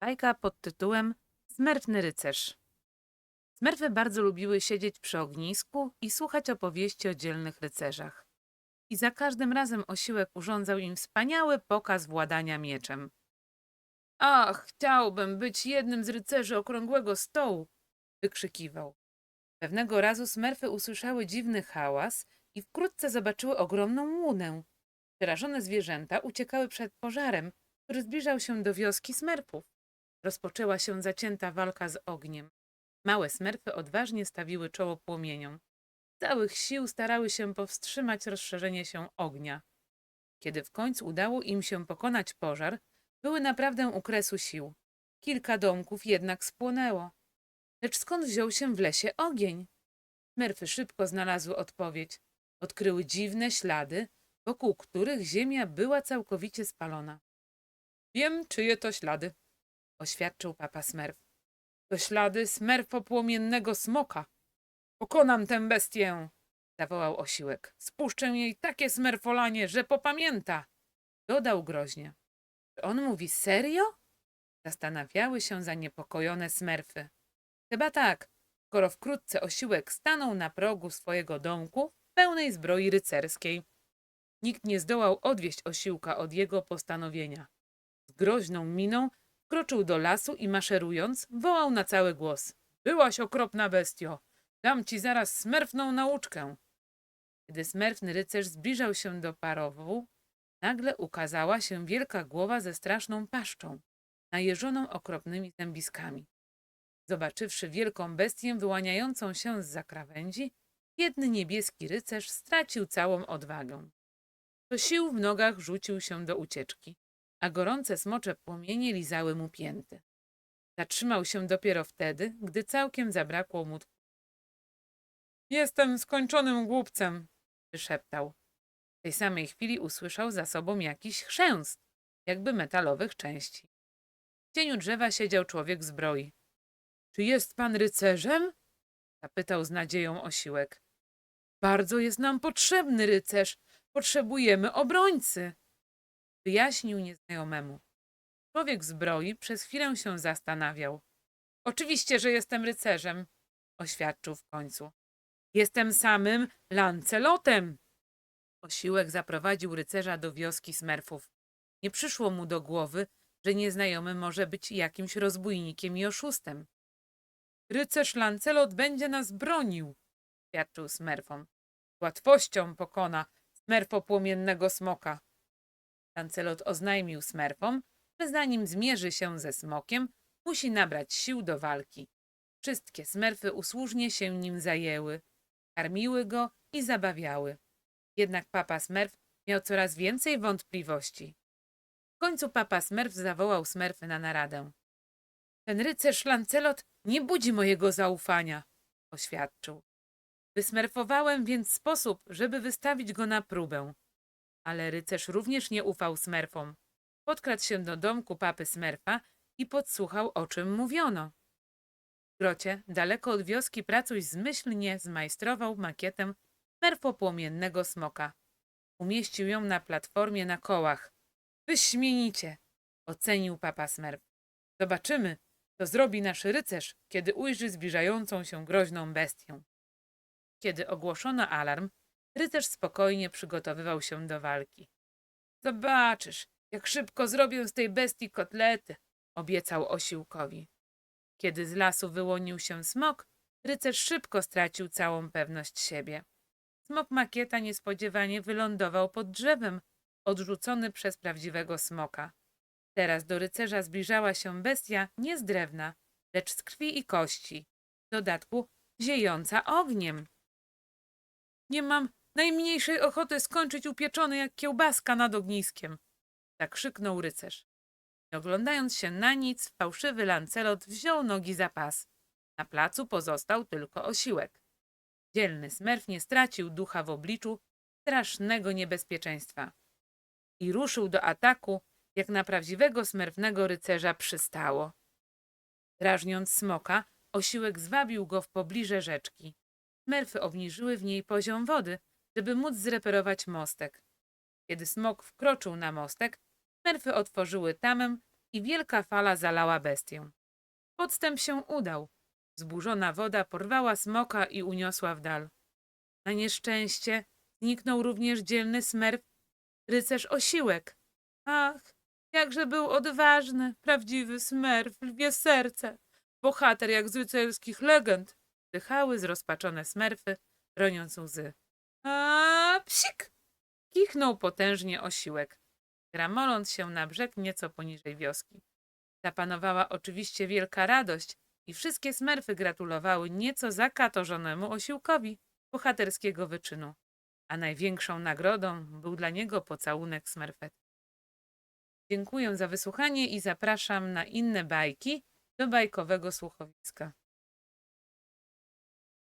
Bajka pod tytułem Smerfny rycerz. Smerfy bardzo lubiły siedzieć przy ognisku i słuchać opowieści o dzielnych rycerzach. I za każdym razem osiłek urządzał im wspaniały pokaz władania mieczem. Ach, chciałbym być jednym z rycerzy okrągłego stołu! wykrzykiwał. Pewnego razu smerfy usłyszały dziwny hałas i wkrótce zobaczyły ogromną łunę. Przerażone zwierzęta uciekały przed pożarem, który zbliżał się do wioski smerfów. Rozpoczęła się zacięta walka z ogniem. Małe smerfy odważnie stawiły czoło płomieniom. Całych sił starały się powstrzymać rozszerzenie się ognia. Kiedy w końcu udało im się pokonać pożar, były naprawdę u kresu sił. Kilka domków jednak spłonęło. Lecz skąd wziął się w lesie ogień? Smerfy szybko znalazły odpowiedź. Odkryły dziwne ślady, wokół których ziemia była całkowicie spalona. Wiem, czyje to ślady, oświadczył papa Smerf. To ślady smerfopłomiennego smoka. Pokonam tę bestię, zawołał osiłek. Spuszczę jej takie smerfolanie, że popamięta. Dodał groźnie. Czy on mówi serio? Zastanawiały się zaniepokojone smerfy. Chyba tak, skoro wkrótce osiłek stanął na progu swojego domku w pełnej zbroi rycerskiej. Nikt nie zdołał odwieść osiłka od jego postanowienia. Z groźną miną wkroczył do lasu i maszerując, wołał na cały głos. Byłaś okropna bestio! Dam ci zaraz smerfną nauczkę! Kiedy smerfny rycerz zbliżał się do parowu, nagle ukazała się wielka głowa ze straszną paszczą, najeżoną okropnymi zębiskami. Zobaczywszy wielką bestię wyłaniającą się z krawędzi, biedny niebieski rycerz stracił całą odwagę. Do sił w nogach rzucił się do ucieczki, a gorące smocze płomienie lizały mu pięty. Zatrzymał się dopiero wtedy, gdy całkiem zabrakło mu tchu. Jestem skończonym głupcem, wyszeptał. W tej samej chwili usłyszał za sobą jakiś chrzęst, jakby metalowych części. W cieniu drzewa siedział człowiek zbroi. Czy jest pan rycerzem? zapytał z nadzieją osiłek. Bardzo jest nam potrzebny rycerz. Potrzebujemy obrońcy. Wyjaśnił nieznajomemu. Człowiek zbroi przez chwilę się zastanawiał. Oczywiście, że jestem rycerzem, oświadczył w końcu. Jestem samym Lancelotem. Osiłek zaprowadził rycerza do wioski smerfów. Nie przyszło mu do głowy, że nieznajomy może być jakimś rozbójnikiem i oszustem. Rycerz Lancelot będzie nas bronił, świadczył smerfom. Z łatwością pokona smerfopłomiennego smoka. Lancelot oznajmił smerfom, że zanim zmierzy się ze smokiem, musi nabrać sił do walki. Wszystkie smerfy usłużnie się nim zajęły, karmiły go i zabawiały. Jednak papa smerf miał coraz więcej wątpliwości. W końcu papa smerf zawołał smerfy na naradę. Ten rycerz Lancelot nie budzi mojego zaufania, oświadczył. Wysmerfowałem więc sposób, żeby wystawić go na próbę. Ale rycerz również nie ufał smerfom. Podkradł się do domku papy smerfa i podsłuchał, o czym mówiono. W grocie, daleko od wioski, pracuś zmyślnie zmajstrował makietę smerfopłomiennego smoka. Umieścił ją na platformie na kołach. Wyśmienicie, ocenił papa smerf. Zobaczymy, co zrobi nasz rycerz, kiedy ujrzy zbliżającą się groźną bestię. Kiedy ogłoszono alarm, rycerz spokojnie przygotowywał się do walki. Zobaczysz, jak szybko zrobię z tej bestii kotlety, obiecał osiłkowi. Kiedy z lasu wyłonił się smok, rycerz szybko stracił całą pewność siebie. Smok makieta niespodziewanie wylądował pod drzewem, odrzucony przez prawdziwego smoka. Teraz do rycerza zbliżała się bestia nie z drewna, lecz z krwi i kości. W dodatku ziejąca ogniem. Nie mam najmniejszej ochoty skończyć upieczony jak kiełbaska nad ogniskiem. Zakrzyknął rycerz. Nie oglądając się na nic, fałszywy Lancelot wziął nogi za pas. Na placu pozostał tylko osiłek. Dzielny smerf nie stracił ducha w obliczu strasznego niebezpieczeństwa. I ruszył do ataku, jak na prawdziwego smerfnego rycerza przystało. Drażniąc smoka, osiłek zwabił go w pobliże rzeczki. Smerfy obniżyły w niej poziom wody, żeby móc zreperować mostek. Kiedy smok wkroczył na mostek, smerfy otworzyły tamę i wielka fala zalała bestię. Podstęp się udał. Zburzona woda porwała smoka i uniosła w dal. Na nieszczęście zniknął również dzielny smerf, rycerz Osiłek. Ach, jakże był odważny, prawdziwy smerf, lwie serce. Bohater jak z rycerskich legend. Dychały zrozpaczone smerfy, roniąc łzy. A psik! Kichnął potężnie Osiłek, gramoląc się na brzeg nieco poniżej wioski. Zapanowała oczywiście wielka radość i wszystkie smerfy gratulowały nieco zakatorzonemu osiłkowi bohaterskiego wyczynu, a największą nagrodą był dla niego pocałunek smerfet. Dziękuję za wysłuchanie i zapraszam na inne bajki do bajkowego słuchowiska.